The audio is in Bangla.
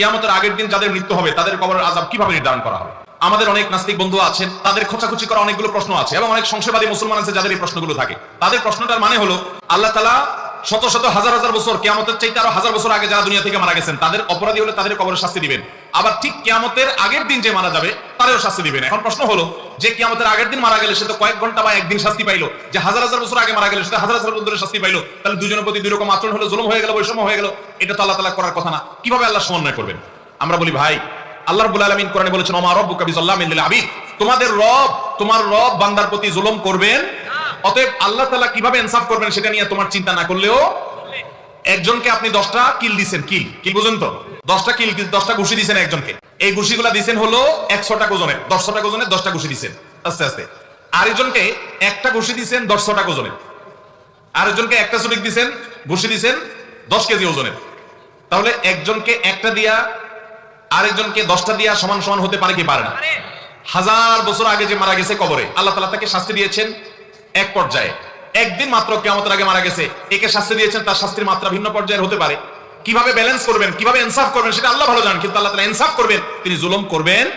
কিয়ামতের আগের দিন যাদের মৃত্যু হবে, তাদের কবরের আজাব কীভাবে নির্ধারণ করা হবে? আমাদের অনেক নাস্তিক বন্ধু আছে তাদের খোঁচাখুচি করা অনেকগুলো প্রশ্ন আছে এবং অনেক সংশয়বাদী মুসলমান আছে যাদের এই প্রশ্নগুলো থাকে। তাদের প্রশ্নটার মানে হলো, আল্লাহ তালা শত শত হাজার হাজার বছর, কেয়ামতের চাইতে আরও হাজার বছর আগে যারা দুনিয়া থেকে মারা গেছেন, তাদের অপরাধী হলে তাদের কবরের শাস্তি দিবেন। আবার ঠিক কেয়ামতের আগের দিন যে মারা যাবে তাদেরও শাস্তি দিবেন। এখন প্রশ্ন হলো, যে কেয়ামতের আগের দিন মারা গেলে সে তো কয়েক ঘণ্টা বা একদিন শাস্তি পাইলো, যে হাজার হাজার বছর আগে মারা গেলে সেটা হাজার হাজার বছর শাস্তি পাইলো, তাহলে দুজনের প্রতি দুই রকম আচরণ হলো, জুলুম হয়ে গেল, বৈষম্য হয়ে গেল, এটা তো আল্লাহ তালা করার কথা না। কীভাবে আল্লাহ সমন্বয় করবেন? আমরা বলি, ভাই, আল্লাহ রাব্বুল আলামিন কোরআনে বলেছেন আমার রব্বুকা বিযাল্লামিন লিল আবিদ। তোমাদের রব, তোমার রব বান্দার প্রতি জুলুম করবেন অতএব আল্লাহ তাআলা কীভাবে ইনসাফ করবেন সেটা নিয়ে তোমার চিন্তা না করলেও একজনকে আপনি দশটা কিল দিছেন কিল কি বুঝেন তো? দশটা কিল দশটা ঘুষি দিছেন একজনকে। এই ঘুষিগুলা দিছেন হলো একশো টাকা ওজনের দশশো ওজনের দশটা ঘুষি দিছেন। আস্তে আস্তে। আরেকজনকে একটা ঘুষি দিচ্ছেন দশশো টাকা ওজনের আরেকজনকে একটা সুটিক দিছেন ঘুষি দিছেন দশ কেজি ওজনের। তাহলে একজনকে একটা দিয়া আরেকজনকে দশটা দিয়া সমান সমান হতে পারে কি পারে না? হাজার বছর আগে যে মারা গেছে কবরে আল্লাহ তালা তাকে শাস্তি দিয়েছেন। এক পর্যায়ে। একদিন মাত্র কেমতের আগে মারা গেছে। একে শাস্তি দিয়েছেন, তার শাস্তির মাত্রা ভিন্ন পর্যায়ের হতে পারে। কীভাবে ব্যালেন্স করবেন, কীভাবে ইনসাফ করবেন, সেটা আল্লাহ ভালো জানেন, কিন্তু আল্লাহ তালা ইনসাফ করবেন, তিনি জুলম করবেন।